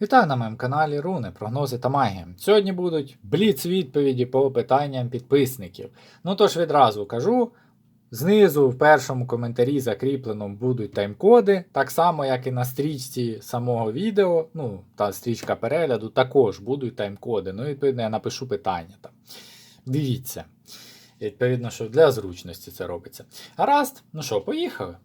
Вітаю на моєму каналі Руни, прогнози та магія. Сьогодні будуть бліц відповіді по питанням підписників. Ну тож відразу кажу: знизу в першому коментарі закріпленому будуть тайм-коди, так само, як і на стрічці самого відео, ну та стрічка перегляду, також будуть тайм-коди. Ну, відповідно, я напишу питання там. Дивіться. Відповідно, що для зручності це робиться. Гаразд, ну що, поїхали.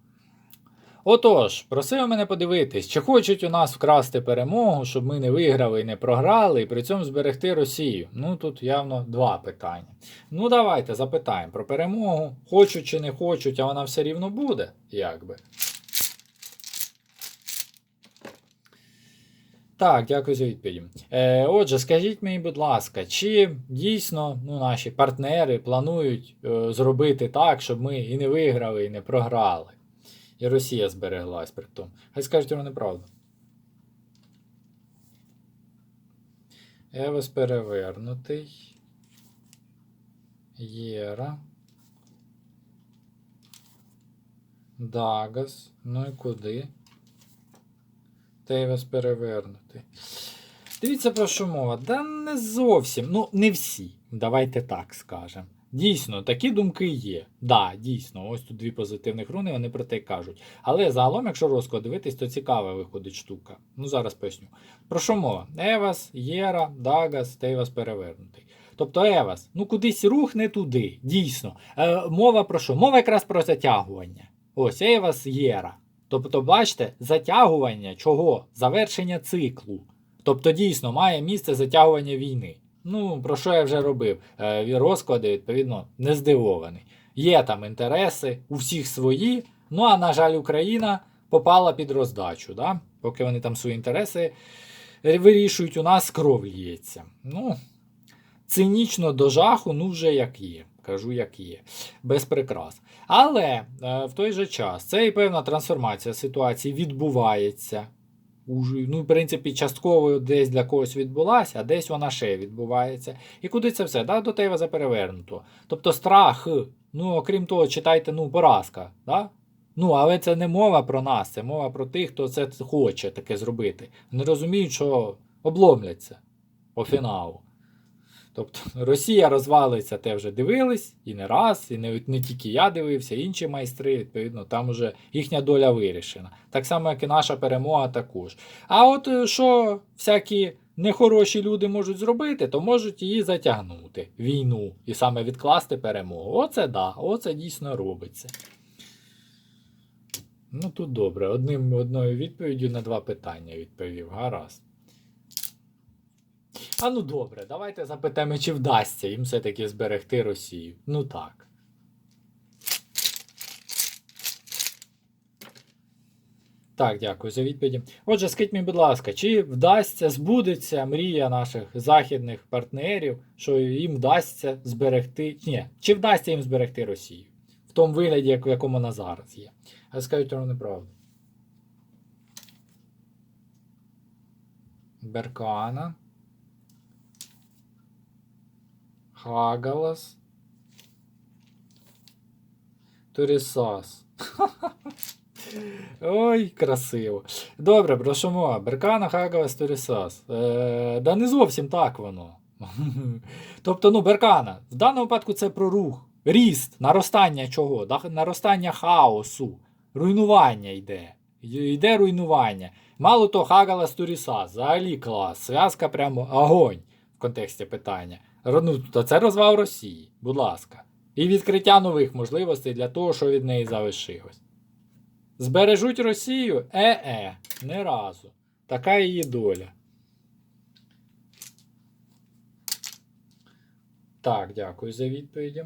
Отож, просив мене подивитись, чи хочуть у нас вкрасти перемогу, щоб ми не виграли і не програли, і при цьому зберегти Росію. Ну тут явно два питання. Ну давайте запитаємо про перемогу. Хочуть чи не хочуть, а вона все рівно буде, якби. Так, дякую за відповідь. Е, отже, скажіть мені, будь ласка, чи дійсно ну, наші партнери планують е, зробити так, щоб ми і не виграли, і не програли? І Росія збереглась при тому. Хай скажуть вони неправду. Евес перевернутий. Єра. Дагас. Ну і куди? Тейвес перевернутий. Дивіться про що мова. Да не зовсім. Ну, не всі. Давайте так скажемо. Дійсно, такі думки є. Да, дійсно, ось тут дві позитивних руни, вони про те кажуть. Але загалом, якщо розклад дивитись, то цікава виходить штука. Ну, зараз поясню. Про що мова? Евас, Єра, Дагас, Тейвас перевернутий. Тобто Евас, ну кудись рух не туди. Дійсно. Е, мова про що? Мова якраз про затягування. Ось Евас, Єра. Тобто, бачите, затягування чого? Завершення циклу. Тобто, дійсно, має місце затягування війни. Ну, про що я вже робив? Е, розклади, відповідно, не здивований. Є там інтереси, у всіх свої. Ну, а на жаль, Україна попала під роздачу. Да? Поки вони там свої інтереси вирішують, у нас кров лється. Ну, цинічно до жаху, ну вже як є. Кажу, як є, без прикрас. Але е, в той же час це і певна трансформація ситуації відбувається. Ну, в принципі, частково десь для когось відбулася, а десь вона ще відбувається. І куди це все? Да? До Тейва заперевернуто. Тобто страх, ну, окрім того, читайте, ну, поразка. Да? Ну, але це не мова про нас, це мова про тих, хто це хоче таке зробити. Вони розуміють, що обломляться по фіналу. Тобто Росія розвалиться, те вже дивились, і не раз, і не, не тільки я дивився, інші майстри, відповідно, там вже їхня доля вирішена. Так само, як і наша перемога також. А от е, що всякі нехороші люди можуть зробити, то можуть її затягнути, війну, і саме відкласти перемогу. Оце да, оце дійсно робиться. Ну тут добре. Одним одною відповіддю на два питання відповів. Гаразд. А ну добре, давайте запитаємо, чи вдасться їм все-таки зберегти Росію. Ну так. Так, дякую за відповіді. Отже, скажіть мені, будь ласка, чи вдасться, збудеться мрія наших західних партнерів, що їм вдасться зберегти. Ні, чи вдасться їм зберегти Росію? В тому вигляді, в якому вона зараз є. А скажуть вам неправду. Беркана. Хагалас. Турісас. Ой, красиво. Добре, що? Беркана, Хагалас, Турісас. Е, да не зовсім так воно. тобто, ну, Беркана, в даному випадку це про рух. Ріст, наростання чого? Наростання хаосу, руйнування йде. Йде руйнування. Мало того, Хагалас Турісас, взагалі клас. Зв'язка прямо огонь в контексті питання. Ну, то це розвал Росії, будь ласка. І відкриття нових можливостей для того, що від неї залишилось. Збережуть Росію? Е-е, не разу. Така її доля. Так, дякую за відповіді.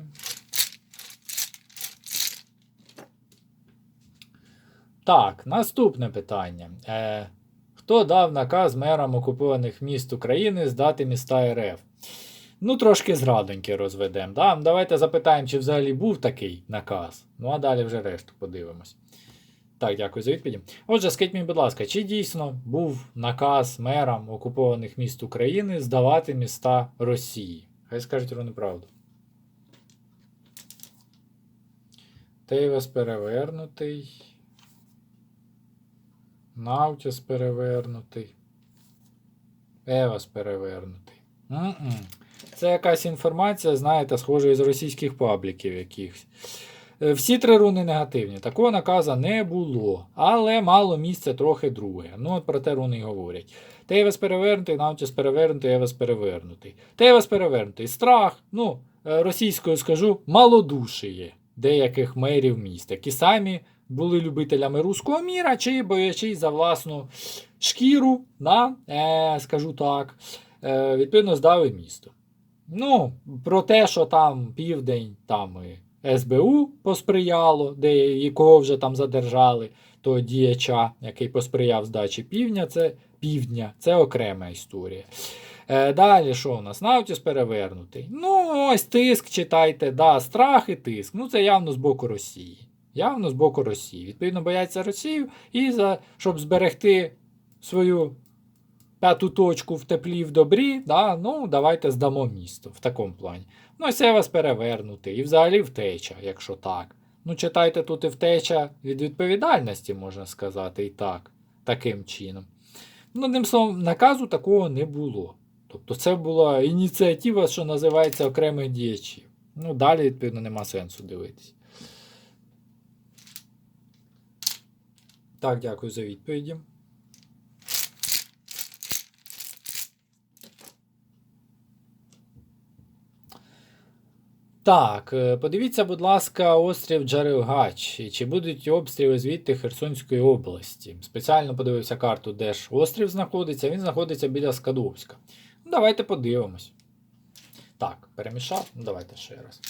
Так, наступне питання. Е, Хто дав наказ мерам окупованих міст України здати міста РФ? Ну, трошки зрадоньки розведемо. Да? Давайте запитаємо, чи взагалі був такий наказ. Ну, а далі вже решту подивимось. Так, дякую за відповіді. Отже, скажіть мені, будь ласка, чи дійсно був наказ мерам окупованих міст України здавати міста Росії? Хай скажуть вони правду. Тейвес перевернутий. Наутіс перевернутий. Евас перевернутий. М-м. Це якась інформація, знаєте, схожа із російських пабліків якихось. Е, Всі три руни негативні. Такого наказа не було. Але мало місця трохи друге. Ну, от про те руни й говорять. Тейвес перевернутий, Навтіс перевернутий, Евес перевернутий. Тейвес перевернутий. Страх, ну, е, російською скажу, малодушіє деяких мерів міст, які самі були любителями руського міра, чи боячись за власну шкіру, на, е, скажу так, е, відповідно здали місто. Ну, про те, що там південь, там і СБУ посприяло, де якого вже там задержали, то діяча, який посприяв здачі півдня, це півдня, це окрема історія. Е, далі, що у нас? Наутіс перевернутий. Ну, ось тиск, читайте, да, страх і тиск. Ну, це явно з боку Росії. Явно з боку Росії. Відповідно, бояться Росію, і за, щоб зберегти свою п'яту точку в теплі в добрі, да, ну, давайте здамо місто в такому плані. Ну, вас перевернути, і взагалі втеча, якщо так. Ну, читайте тут і втеча від відповідальності, можна сказати, і так, таким чином. Ну, одним словом, наказу такого не було. Тобто це була ініціатива, що називається окремих діячів. Ну, далі, відповідно, нема сенсу дивитися. Так, дякую за відповіді. Так, е, подивіться, будь ласка, острів Джарелгач. Чи будуть обстріли звідти Херсонської області? Спеціально подивився карту, де ж острів знаходиться. Він знаходиться біля Скадовська. Ну, давайте подивимось. Так, перемішав. Ну, давайте ще раз.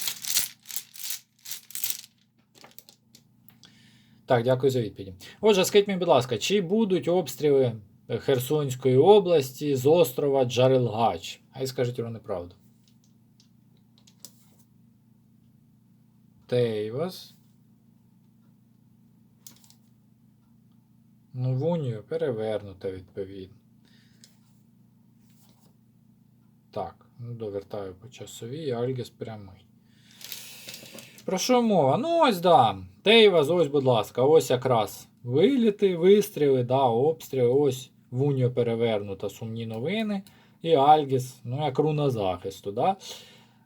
Так, дякую за відповіді. Отже, скажіть мені, будь ласка, чи будуть обстріли Херсонської області з острова Джарелгач? А й скажіть вам Тейвас. Ну, в унію перевернуто, відповідно. Так, ну довертаю по часовій, Альгіс прямий. Про що мова? Ну ось да. Тейвас, ось, будь ласка, ось якраз виліти, вистріли, да, обстріли, ось в унію перевернута сумні новини. І Альгіс, ну як руна захисту, да.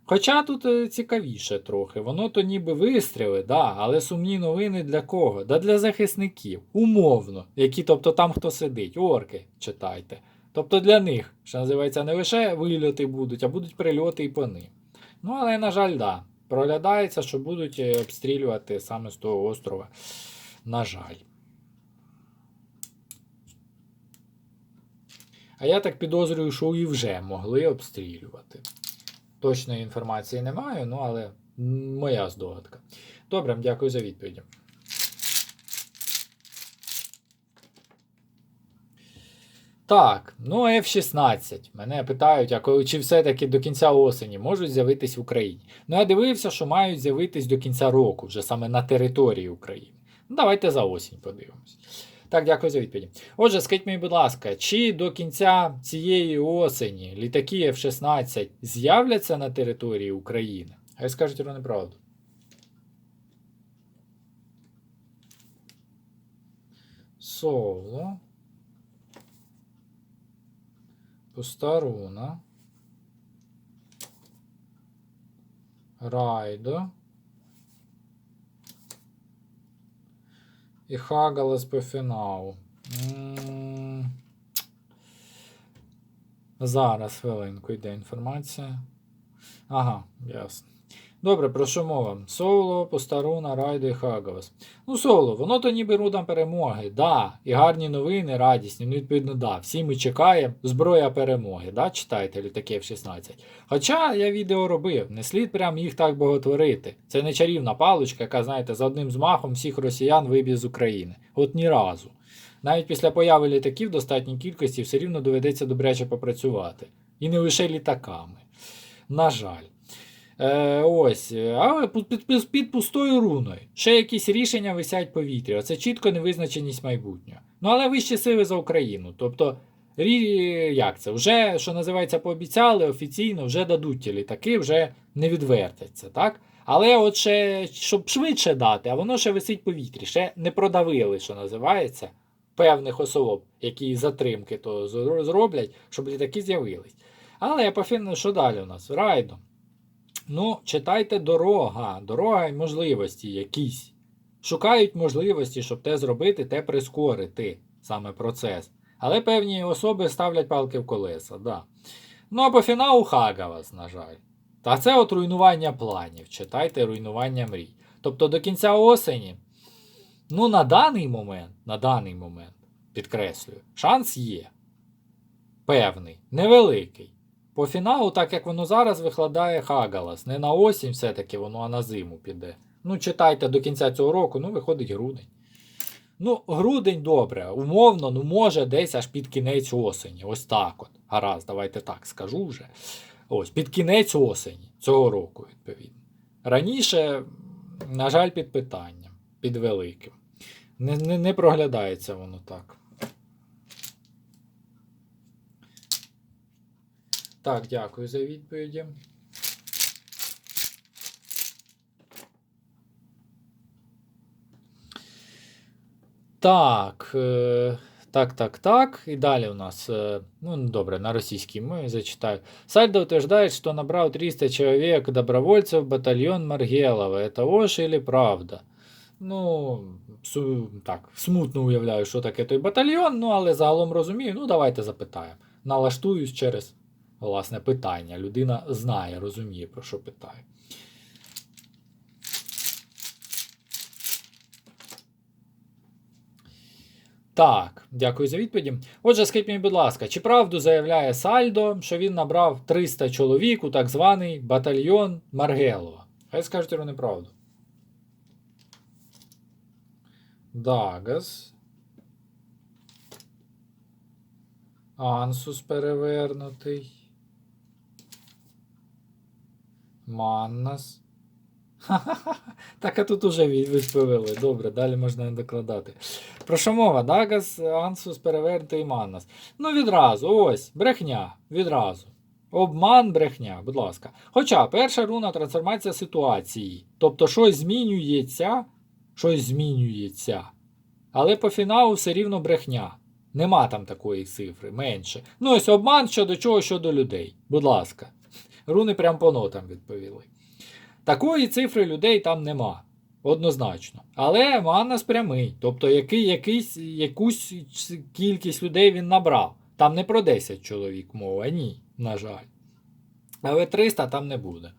Хоча тут е, цікавіше трохи, воно то ніби вистріли, да, але сумні новини для кого? Да для захисників, умовно, які, тобто там хто сидить, орки читайте. Тобто для них, що називається, не лише вильоти будуть, а будуть прильоти і по ним. Ну, але, на жаль, да, проглядається, що будуть е, обстрілювати саме з того острова. На жаль. А я так підозрюю, що і вже могли обстрілювати. Точної інформації немає, ну але моя здогадка. Добре, дякую за відповіді. Так, ну F-16. Мене питають, а чи все-таки до кінця осені можуть з'явитись в Україні? Ну, я дивився, що мають з'явитись до кінця року, вже саме на території України. Ну, давайте за осінь подивимось. Так, дякую за відповіді. Отже, скажіть мені, будь ласка, чи до кінця цієї осені літаки F-16 з'являться на території України? Хай скажуть про неправду. Соло. Пустаруна. Райдо. І Хагалас по фіналу. Зараз хвилинку йде інформація. Ага, ясно. Добре, про що мова? Соло, Постаруна, Райдо і Хагалас. Ну, соло, воно то ніби руда перемоги, да. І гарні новини, радісні. Ну, відповідно, да. Всі ми чекаємо. Зброя перемоги, да, читайте літаки в 16. Хоча я відео робив, не слід прям їх так боготворити. Це не чарівна паличка, яка, знаєте, за одним змахом всіх росіян виб'є з України. От ні разу. Навіть після появи літаків достатній кількості все рівно доведеться добряче попрацювати. І не лише літаками. На жаль. Е, ось, але під, під, під, пустою руною. Ще якісь рішення висять в повітрі. Оце чітко невизначеність майбутнього. Ну, але вищі сили за Україну. Тобто, як це? Вже, що називається, пообіцяли офіційно, вже дадуть ті літаки, вже не відвертяться, так? Але от ще, щоб швидше дати, а воно ще висить в повітрі, ще не продавили, що називається. певних особ, які затримки то зроблять, щоб літаки з'явились. Але по фіну, що далі у нас? Райдо. Ну, читайте дорога, дорога і можливості якісь. Шукають можливості, щоб те зробити, те прискорити саме процес. Але певні особи ставлять палки в колеса, да. Ну а по фіналу Хагавас, на жаль. Та це от руйнування планів. Читайте руйнування мрій. Тобто до кінця осені, ну на даний момент, на даний момент, підкреслюю, шанс є. Певний, невеликий. По фіналу, так як воно зараз викладає Хагалас. Не на осінь все-таки воно, а на зиму піде. Ну, читайте до кінця цього року, ну, виходить грудень. Ну, грудень добре, умовно, ну може десь аж під кінець осені. Ось так от. Гаразд, давайте так скажу вже. Ось, під кінець осені цього року, відповідно. Раніше, на жаль, під питанням, під великим. Не, не, не проглядається воно так. Так, дякую за відповіді. Так. Е, так, так, так. И далее у нас, э, ну, добре, на российский мове зачитаю. Сальдо утверждает, что набрал 300 человек добровольцев в батальон Маргелова. Это ложь или правда? Ну, так, смутно уявляю, що таке той батальйон, ну, але загалом розумію. Ну, давайте запитаємо. Налаштуюсь через, власне, питання. Людина знає, розуміє, про що питає. Так, дякую за відповіді. Отже, скажіть мені, будь ласка, чи правду заявляє Сальдо, що він набрав 300 чоловік у так званий батальйон Маргелова? Хай скажуть вони правду. Дагас. Ансус перевернутий. Маннас. Так, а тут уже від- відповіли. Добре, далі можна не докладати. Про що мова? Дагас, Ансус, перевернутий Маннас. Ну, відразу, ось, брехня, відразу. Обман, брехня, будь ласка. Хоча перша руна трансформація ситуації. Тобто щось змінюється, щось змінюється. Але по фіналу все рівно брехня. Нема там такої цифри, менше. Ну, ось обман щодо чого, щодо людей. Будь ласка. Руни прям по нотам відповіли. Такої цифри людей там нема. Однозначно. Але Маннас прямий. Тобто який, якийсь, якусь кількість людей він набрав. Там не про 10 чоловік мова, ні, на жаль. Але 300 там не буде.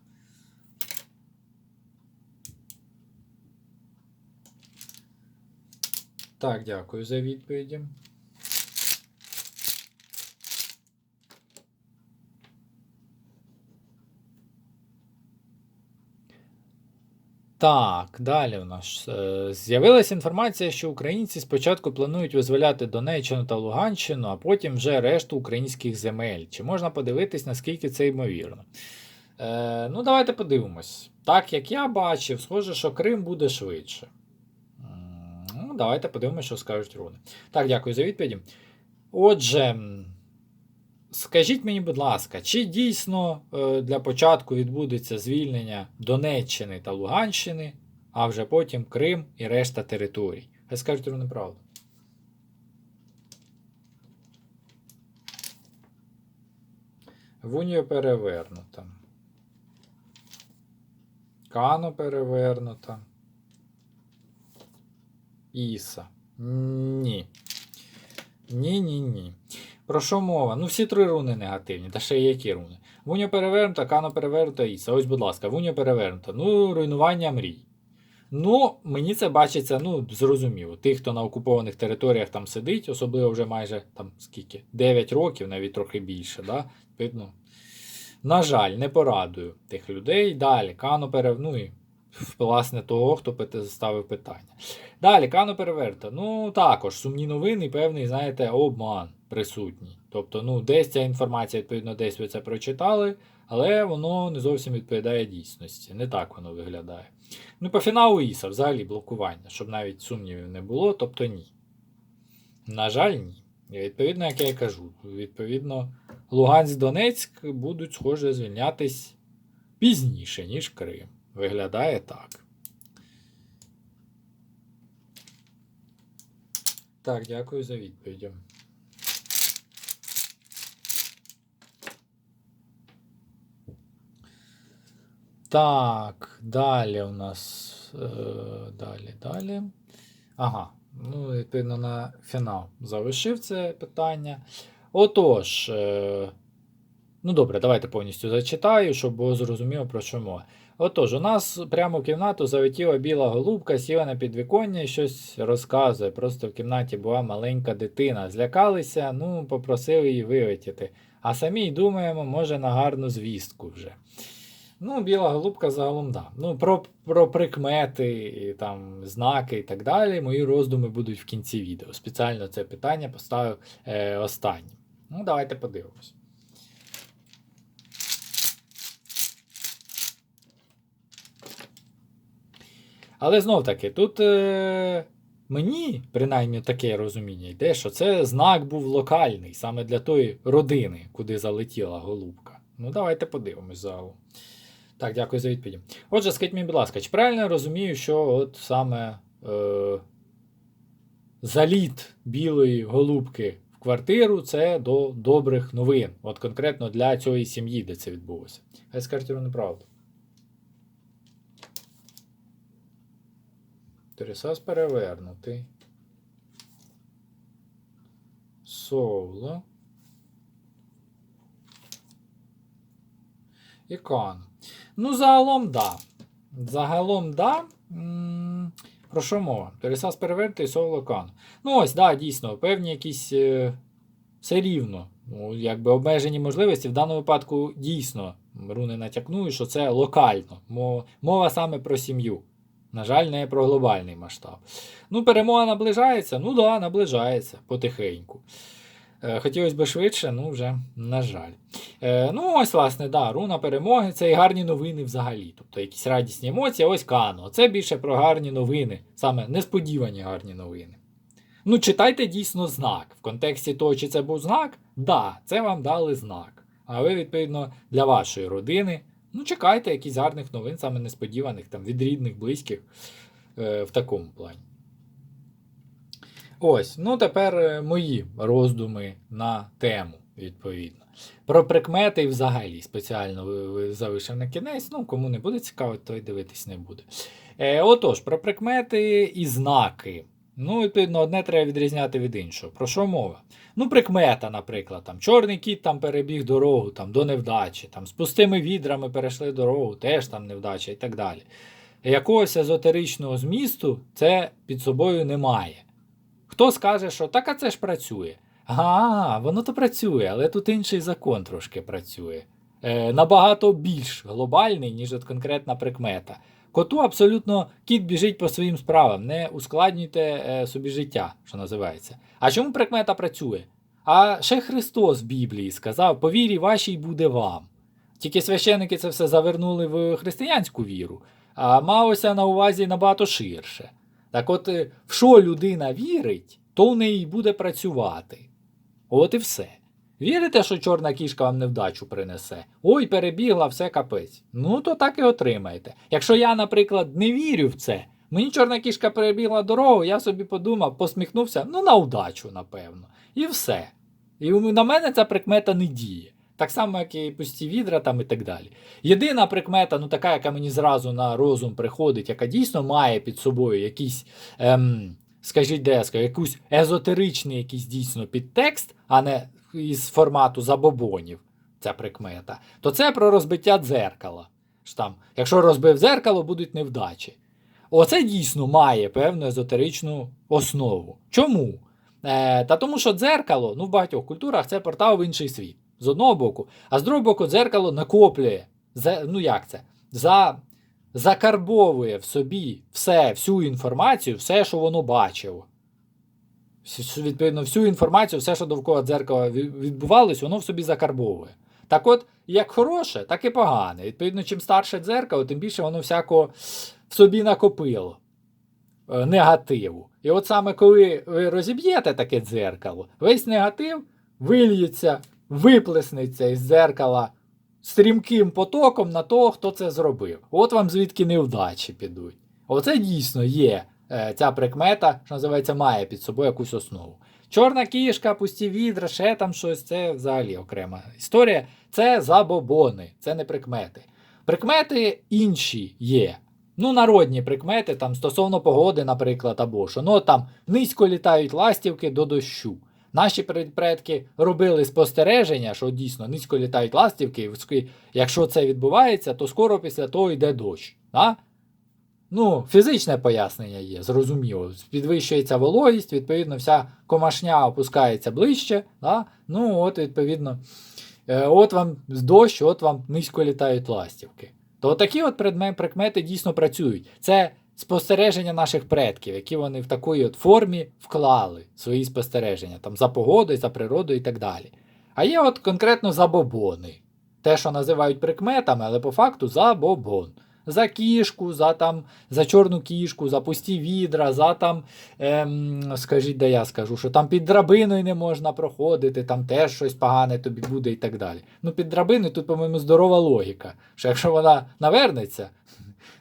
Так, дякую за відповіді. Так, далі у нас е, з'явилася інформація, що українці спочатку планують визволяти Донеччину та Луганщину, а потім вже решту українських земель. Чи можна подивитись, наскільки це ймовірно? Е, ну, давайте подивимось. Так як я бачив, схоже, що Крим буде швидше. Ну, давайте подивимось, що скажуть руни. Так, дякую за відповіді. Отже, скажіть мені, будь ласка, чи дійсно е, для початку відбудеться звільнення Донеччини та Луганщини, а вже потім Крим і решта територій? Хай скажуть руни правду. Вуньо перевернута. Кано перевернута. Іса. Ні. Ні, ні, ні. Про що мова? Ну, всі три руни негативні, та ще які руни. Вуньо перевернута, Кано перевернута, Іса. Ось, будь ласка, Вуньо перевернута. Ну, руйнування мрій. Ну, мені це бачиться, ну, зрозуміло. Тих, хто на окупованих територіях там сидить, особливо вже майже там скільки? 9 років, навіть трохи більше, да? Видно. На жаль, не порадую тих людей. Далі, Кано перев... ну власне того, хто ставив питання. Далі, Кано переверта. Ну, також сумні новини, певний, знаєте, обман присутній. Тобто, ну, десь ця інформація, відповідно, десь ви це прочитали, але воно не зовсім відповідає дійсності. Не так воно виглядає. Ну, по фіналу Іса, взагалі блокування, щоб навіть сумнівів не було, тобто ні. На жаль, ні. І відповідно, як я і кажу, відповідно, Луганськ Донецьк будуть, схоже, звільнятись пізніше, ніж Крим. Виглядає так. Так, дякую за відповідь. Так, далі у нас. Е, далі, далі. Ага. Ну, відповідно, на фінал залишив це питання. Отож. Е, ну добре, давайте повністю зачитаю, щоб було зрозуміло про що мова. Отож, у нас прямо в кімнату залетіла біла голубка, сіла на підвіконня і щось розказує. Просто в кімнаті була маленька дитина. Злякалися, ну, попросили її вилетіти. А самі й думаємо, може, на гарну звістку вже. Ну, біла голубка загалом да. Ну, про, про прикмети, і, там, знаки і так далі. Мої роздуми будуть в кінці відео. Спеціально це питання поставив е, останнім. Ну, давайте подивимось. Але знов таки, тут е, мені, принаймні, таке розуміння йде, що це знак був локальний саме для тої родини, куди залетіла голубка. Ну, давайте подивимось загалом. Так, дякую за відповідь. Отже, скажіть мені, будь ласка, чи правильно я розумію, що от саме е, заліт білої голубки в квартиру це до добрих новин. От конкретно для цієї сім'ї, де це відбулося. Хай скажуть вам неправду. Тересас перевернутий. Соло. І кан. Ну, загалом, да. Загалом, да. Про що мова? Тересас перевернутий, соло кан. Ну, ось, да, дійсно, певні якісь. Е, все рівно. Ну, якби обмежені можливості. В даному випадку дійсно руни натякнують, що це локально. Мо- Мова саме про сім'ю. На жаль, не про глобальний масштаб. Ну, перемога наближається? Ну да, наближається потихеньку. Е, Хотілося б швидше, ну вже, на жаль. Е, ну, ось, власне, да, руна перемоги це і гарні новини взагалі. Тобто якісь радісні емоції, ось Кано. Це більше про гарні новини, саме несподівані гарні новини. Ну, читайте дійсно знак. В контексті того, чи це був знак, да, це вам дали знак. А ви, відповідно, для вашої родини. Ну, чекайте якісь гарних новин, саме несподіваних, там, від рідних, близьких е, в такому плані. Ось, ну тепер е, мої роздуми на тему, відповідно. Про прикмети і взагалі спеціально залишив на кінець. Ну, кому не буде цікаво, той дивитись не буде. Е, отож, про прикмети і знаки. Ну, відповідно, одне треба відрізняти від іншого. Про що мова? Ну, прикмета, наприклад, там чорний кіт там перебіг дорогу там, до невдачі, там, з пустими відрами перейшли дорогу, теж там невдача і так далі. Якогось езотеричного змісту це під собою немає. Хто скаже, що так, а це ж працює. А, воно то працює, але тут інший закон трошки працює. Е, набагато більш глобальний, ніж от конкретна прикмета. Коту абсолютно кіт біжить по своїм справам, не ускладнюйте е, собі життя, що називається. А чому прикмета працює? А ще Христос в Біблії сказав: по вірі вашій буде вам. Тільки священники це все завернули в християнську віру, а малося на увазі набагато ширше. Так от, е, в що людина вірить, то в неї буде працювати. От і все. Вірите, що чорна кішка вам невдачу принесе? Ой, перебігла, все капець. Ну, то так і отримаєте. Якщо я, наприклад, не вірю в це, мені чорна кішка перебігла дорогу, я собі подумав, посміхнувся, ну на удачу, напевно. І все. І на мене ця прикмета не діє. Так само, як і пусті відра там і так далі. Єдина прикмета, ну така, яка мені зразу на розум приходить, яка дійсно має під собою якийсь, ем, скажіть, де я якийсь езотеричний якийсь дійсно підтекст, а не із формату забобонів, ця прикмета, то це про розбиття дзеркала. Що там, якщо розбив дзеркало, будуть невдачі. Оце дійсно має певну езотеричну основу. Чому? Е, та тому, що дзеркало ну, в багатьох культурах це портал в інший світ. З одного боку, а з другого боку, дзеркало накоплює. За, ну як це? За, закарбовує в собі все, всю інформацію, все, що воно бачило. Відповідно, всю інформацію, все, що довкола дзеркала ві- відбувалось, воно в собі закарбовує. Так от, як хороше, так і погане. Відповідно, чим старше дзеркало, тим більше воно всякого в собі накопило е, негативу. І от саме коли ви розіб'єте таке дзеркало, весь негатив вильється, виплеснеться із дзеркала стрімким потоком на того, хто це зробив. От вам звідки невдачі підуть. Оце дійсно є е, ця прикмета, що називається, має під собою якусь основу. Чорна кішка, пусті відра, ще там щось, це взагалі окрема історія. Це забобони, це не прикмети. Прикмети інші є. Ну, народні прикмети, там стосовно погоди, наприклад, або що. Ну, там низько літають ластівки до дощу. Наші пред- предки робили спостереження, що дійсно низько літають ластівки, якщо це відбувається, то скоро після того йде дощ. Да? Ну, фізичне пояснення є, зрозуміло. Підвищується вологість, відповідно, вся комашня опускається ближче. Да? Ну, от, відповідно, е, от вам дощ, от вам низько літають ластівки. То такі от предме- прикмети дійсно працюють. Це спостереження наших предків, які вони в такій от формі вклали свої спостереження там, за погодою, за природою і так далі. А є от конкретно забобони. Те, що називають прикметами, але по факту забобон. За кішку, за там, за чорну кішку, за пусті відра, за там, ем, скажіть, де я скажу, що там під драбиною не можна проходити, там теж щось погане тобі буде і так далі. Ну, під драбиною тут, по-моєму, здорова логіка. Що якщо вона навернеться,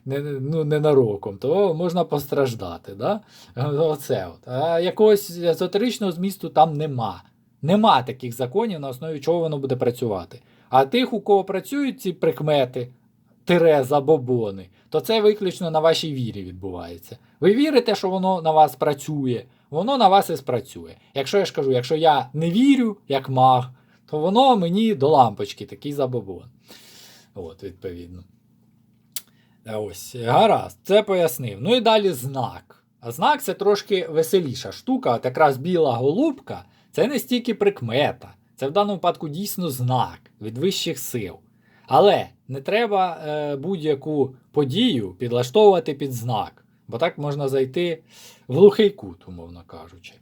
не, ну, ненароком, то можна постраждати. Да? Оце от. А якогось езотеричного змісту там нема. Нема таких законів, на основі чого воно буде працювати. А тих, у кого працюють ці прикмети, тире забобони, то це виключно на вашій вірі відбувається. Ви вірите, що воно на вас працює, воно на вас і спрацює. Якщо я ж кажу, якщо я не вірю, як маг, то воно мені до лампочки такий забобон. От, відповідно. Е, Ось, гаразд, це пояснив. Ну і далі знак. А знак це трошки веселіша штука, от якраз біла голубка це не стільки прикмета, це в даному випадку дійсно знак від вищих сил. Але не треба е, будь-яку подію підлаштовувати під знак, бо так можна зайти в глухий кут, умовно кажучи.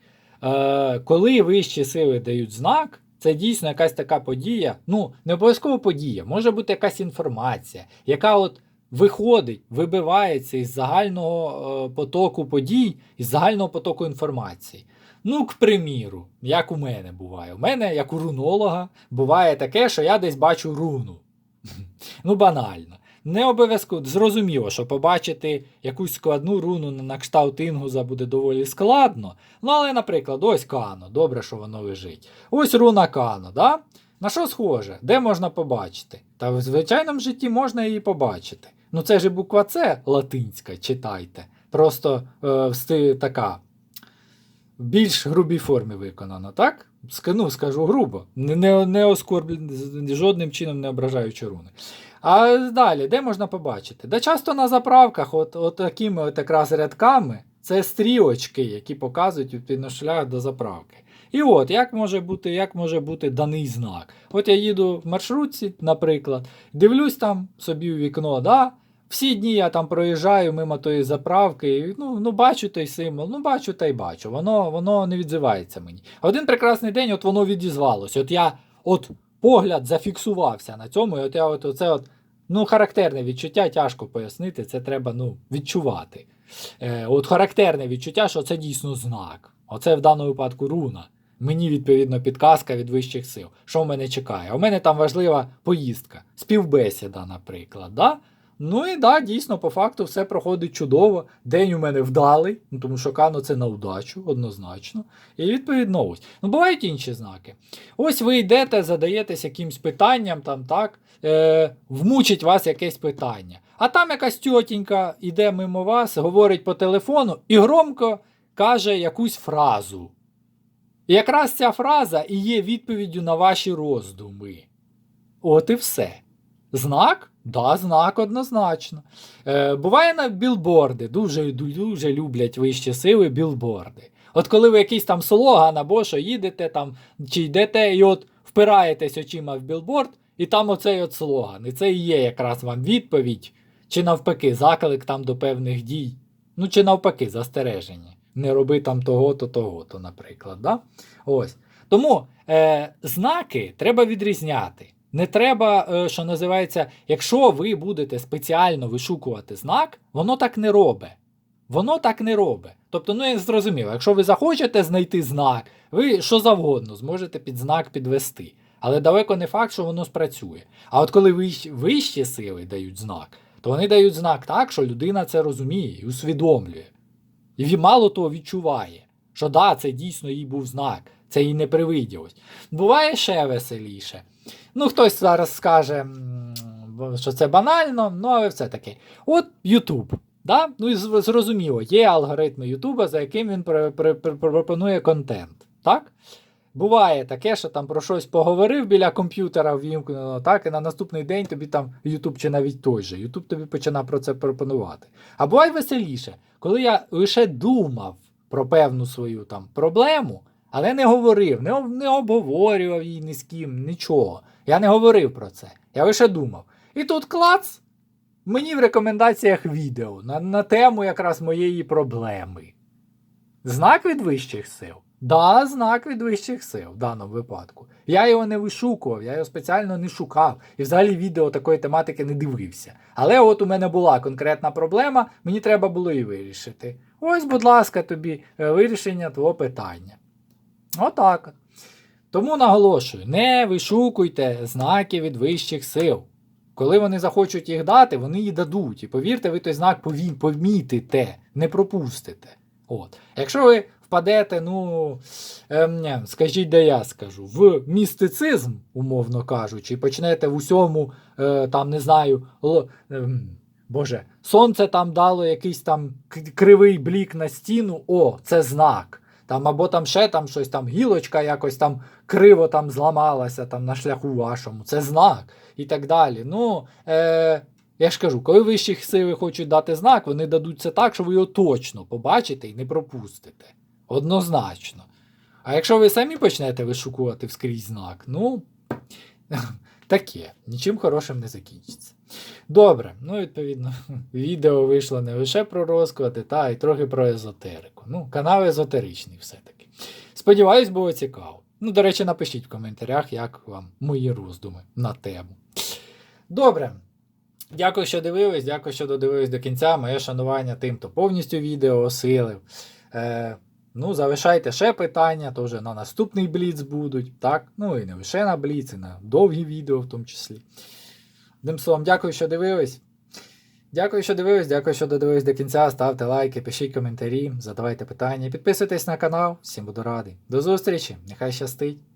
Е, коли вищі сили дають знак, це дійсно якась така подія. Ну, не обов'язково подія, може бути якась інформація, яка от виходить, вибивається із загального е, потоку подій, із загального потоку інформації. Ну, к приміру, як у мене буває. У мене, як у рунолога, буває таке, що я десь бачу руну. Ну, банально. Не обов'язково зрозуміло, що побачити якусь складну руну на кшталт інгуза буде доволі складно. Ну, але, наприклад, ось Кано, добре, що воно лежить. Ось руна Кано, да? На що схоже? Де можна побачити? Та в звичайному житті можна її побачити. Ну це ж буква С латинська, читайте. Просто е, в така в більш грубій формі виконана, так? Ну, скажу грубо, не, не, не оскорб... жодним чином не ображаючи руни. А далі, де можна побачити? Да часто на заправках, от, от такими от якраз рядками, це стрілочки, які показують відповідно шлях до заправки. І от, як може бути, як може бути даний знак? От я їду в маршрутці, наприклад, дивлюсь там собі у вікно, да? всі дні я там проїжджаю мимо тої заправки, і, ну, ну бачу той символ, ну бачу та й бачу. Воно, воно не відзивається мені. Один прекрасний день от воно відізвалось. От я от погляд зафіксувався на цьому, і от я от оце от, ну, характерне відчуття, тяжко пояснити, це треба ну, відчувати. Е, от характерне відчуття, що це дійсно знак. Оце в даному випадку руна. Мені відповідно підказка від вищих сил. Що в мене чекає? У мене там важлива поїздка, співбесіда, наприклад. Да? Ну і да, дійсно, по факту все проходить чудово. День у мене вдалий, ну, тому що кано це на удачу, однозначно. І відповідно ось. Ну, бувають інші знаки. Ось ви йдете, задаєтесь якимсь питанням, там, так, е, вмучить вас якесь питання. А там якась тьотінька йде мимо вас, говорить по телефону і громко каже якусь фразу. І якраз ця фраза і є відповіддю на ваші роздуми. От і все. Знак? Да, знак однозначно. Е, буває на білборди. Дуже, дуже люблять вищі сили білборди. От коли ви якийсь там слоган або що їдете там, чи йдете і от впираєтесь очима в білборд, і там оцей от слоган. І це і є якраз вам відповідь, чи навпаки, заклик там до певних дій. Ну, чи навпаки, застереження. Не роби там того-то, того-то, наприклад. Да? Ось. Тому е, знаки треба відрізняти. Не треба, е, що називається, якщо ви будете спеціально вишукувати знак, воно так не робить. Воно так не робить. Тобто, ну я зрозуміло, якщо ви захочете знайти знак, ви що завгодно зможете під знак підвести. Але далеко не факт, що воно спрацює. А от коли вищі, вищі сили дають знак, то вони дають знак так, що людина це розуміє і усвідомлює. І він мало того відчуває, що да, це дійсно їй був знак, це їй не привиділось. Буває ще веселіше. Ну, хтось зараз скаже, що це банально, ну але все таки. От YouTube. Да? Ну і зрозуміло, є алгоритми Ютуба, за яким він пр- пр- пр- пропонує контент. Так? Буває таке, що там про щось поговорив біля комп'ютера ввімкнено, так, і на наступний день тобі там YouTube чи навіть той же. YouTube тобі починає про це пропонувати. А буває веселіше, коли я лише думав про певну свою там проблему, але не говорив, не, не обговорював її ні з ким, нічого. Я не говорив про це. Я лише думав. І тут клац, мені в рекомендаціях відео на, на тему якраз моєї проблеми. Знак від вищих сил? Да, знак від вищих сил в даному випадку. Я його не вишукував, я його спеціально не шукав. І взагалі відео такої тематики не дивився. Але от у мене була конкретна проблема, мені треба було її вирішити. Ось, будь ласка, тобі е, вирішення твого питання. Отак. от. Тому наголошую: не вишукуйте знаки від вищих сил. Коли вони захочуть їх дати, вони їх дадуть. І повірте, ви той знак помітите, не пропустите. От. Якщо ви впадете, ну, ні, скажіть, де я скажу, в містицизм, умовно кажучи, і почнете в усьому, е, там, не знаю, л, ем, Боже, сонце там дало якийсь там кривий блік на стіну, о, це знак. Там, або там ще там щось там гілочка якось там криво там зламалася там на шляху вашому. Це знак і так далі. Ну, е, я ж кажу, коли вищі сили хочуть дати знак, вони дадуть це так, що ви його точно побачите і не пропустите. Однозначно. А якщо ви самі почнете вишукувати вскрізь знак, ну таке, нічим хорошим не закінчиться. Добре, ну відповідно, відео вийшло не лише про розклади, та й трохи про езотерику. Ну, канал езотеричний все-таки. Сподіваюсь, було цікаво. Ну, до речі, напишіть в коментарях, як вам мої роздуми на тему. Добре. Дякую, що дивились, дякую, що додивились до кінця. Моє шанування тим, хто повністю відео осилив. Е, ну, залишайте ще питання, то вже на наступний бліц будуть. Так? Ну і не лише на бліц, і на довгі відео в тому числі. Одним словом, дякую, що дивились. Дякую, що дивились, дякую, що додивились до кінця. Ставте лайки, пишіть коментарі, задавайте питання, підписуйтесь на канал. Всім буду радий. До зустрічі! Нехай щастить!